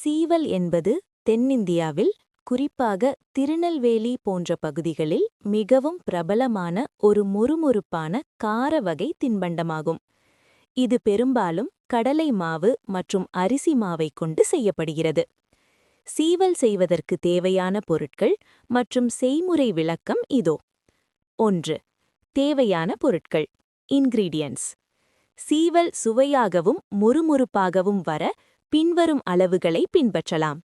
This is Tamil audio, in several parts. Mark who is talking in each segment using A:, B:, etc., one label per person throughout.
A: சீவல் என்பது தென்னிந்தியாவில் குறிப்பாக திருநெல்வேலி போன்ற பகுதிகளில் மிகவும் பிரபலமான ஒரு முறுமுறுப்பான கார வகை தின்பண்டமாகும். இது பெரும்பாலும் கடலை மாவு மற்றும் அரிசி மாவைக் கொண்டு செய்யப்படுகிறது. சீவல் செய்வதற்கு தேவையான பொருட்கள் மற்றும் செய்முறை விளக்கம் இதோ. ஒன்று. தேவையான பொருட்கள். இன்கிரீடியன்ஸ். சீவல் சுவையாகவும் முறுமுறுப்பாகவும் வர பின்வரும் அளவுகளை பின்பற்றலாம்.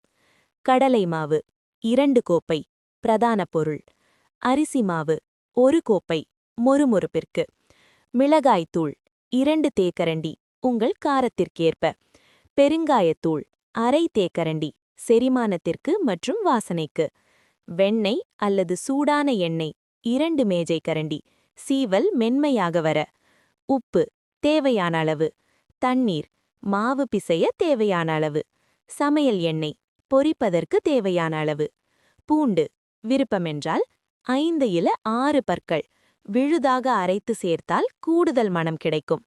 A: கடலை மாவு இரண்டு கோப்பை பிரதான பொருள். அரிசி மாவு ஒரு கோப்பை மொறுமொறுப்பிற்கு. மிளகாய்த்தூள் இரண்டு தேக்கரண்டி உங்கள் காரத்திற்கேற்ப. பெருங்காயத்தூள் அரை தேக்கரண்டி செரிமானத்திற்கு மற்றும் வாசனைக்கு. வெண்ணெய் அல்லது சூடான எண்ணெய் இரண்டு மேஜை கரண்டி சீவல் மென்மையாக வர. உப்பு தேவையான அளவு. தண்ணீர் மாவு பிசைய தேவையான அளவு. சமையல் எண்ணெய் பொரிப்பதற்கு தேவையான அளவு. பூண்டு விருப்பமென்றால் ஐந்து இல ஆறு பற்கள் விழுதாக அரைத்து சேர்த்தால் கூடுதல் மனம் கிடைக்கும்.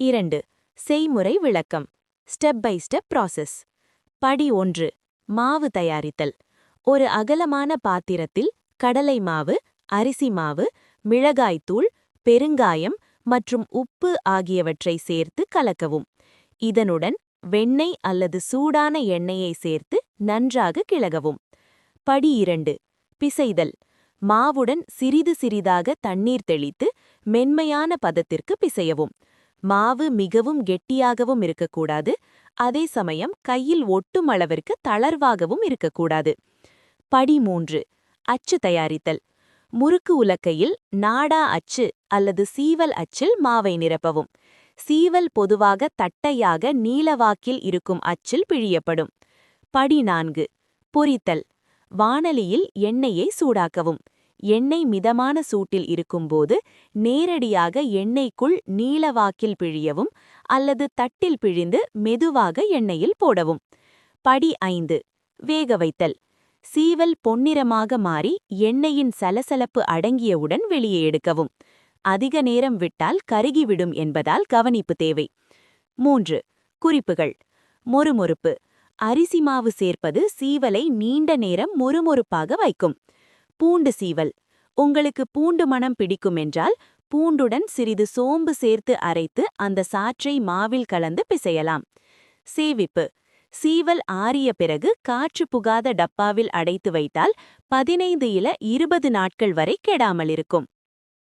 A: இரண்டு செய்முறை விளக்கம் ஸ்டெப் பை ஸ்டெப் ப்ராசஸ். படி ஒன்று மாவு தயாரித்தல். ஒரு அகலமான பாத்திரத்தில் கடலை மாவு அரிசி மாவு மிளகாய்த்தூள் பெருங்காயம் மற்றும் உப்பு ஆகியவற்றை சேர்த்து கலக்கவும். இதனுடன் வெண்ணெய் அல்லது சூடான எண்ணெயை சேர்த்து நன்றாக கிளகவும் படி இரண்டு. பிசைதல். மாவுடன் சிறிது சிறிதாக தண்ணீர் தெளித்து மென்மையான பதத்திற்கு பிசையவும். மாவு மிகவும் கெட்டியாகவும் இருக்கக்கூடாது. அதே சமயம் கையில் ஒட்டும் அளவிற்கு தளர்வாகவும் இருக்கக்கூடாது. படி மூன்று. அச்சு தயாரித்தல். முறுக்கு உலக்கையில் நாடா அச்சு அல்லது சீவல் அச்சில் மாவை நிரப்பவும். சீவல் பொதுவாக தட்டையாக நீலவாக்கில் இருக்கும் அச்சில் பிழியப்படும். படி நான்கு பொரித்தல் வானலியில் எண்ணெயை சூடாக்கவும். எண்ணெய் மிதமான சூட்டில் இருக்கும்போது நேரடியாக எண்ணெய்க்குள் நீலவாக்கில் பிழியவும் அல்லது தட்டில் பிழிந்து மெதுவாக எண்ணெயில் போடவும். படி ஐந்து. வேக வைத்தல். சீவல் பொன்னிறமாக மாறி எண்ணெயின் சலசலப்பு அடங்கியவுடன் வெளியே எடுக்கவும். அதிக நேரம் விட்டால் கருகிவிடும் என்பதால் கவனிப்பு தேவை. மூன்று குறிப்புகள். மொறுமொறுப்பு. அரிசி மாவு சேர்ப்பது சீவலை நீண்ட நேரம் மொறுமொறுப்பாக வைக்கும். பூண்டு சீவல். உங்களுக்கு பூண்டு மணம் பிடிக்கும் என்றால் பூண்டுடன் சிறிது சோம்பு சேர்த்து அரைத்து அந்த சாற்றை மாவில் கலந்து பிசையலாம். சேவிப்பு. சீவல் ஆறிய பிறகு காற்று புகாத டப்பாவில் அடைத்து வைத்தால் பதினைந்து இல இருபது நாட்கள் வரை கெடாமல் இருக்கும்.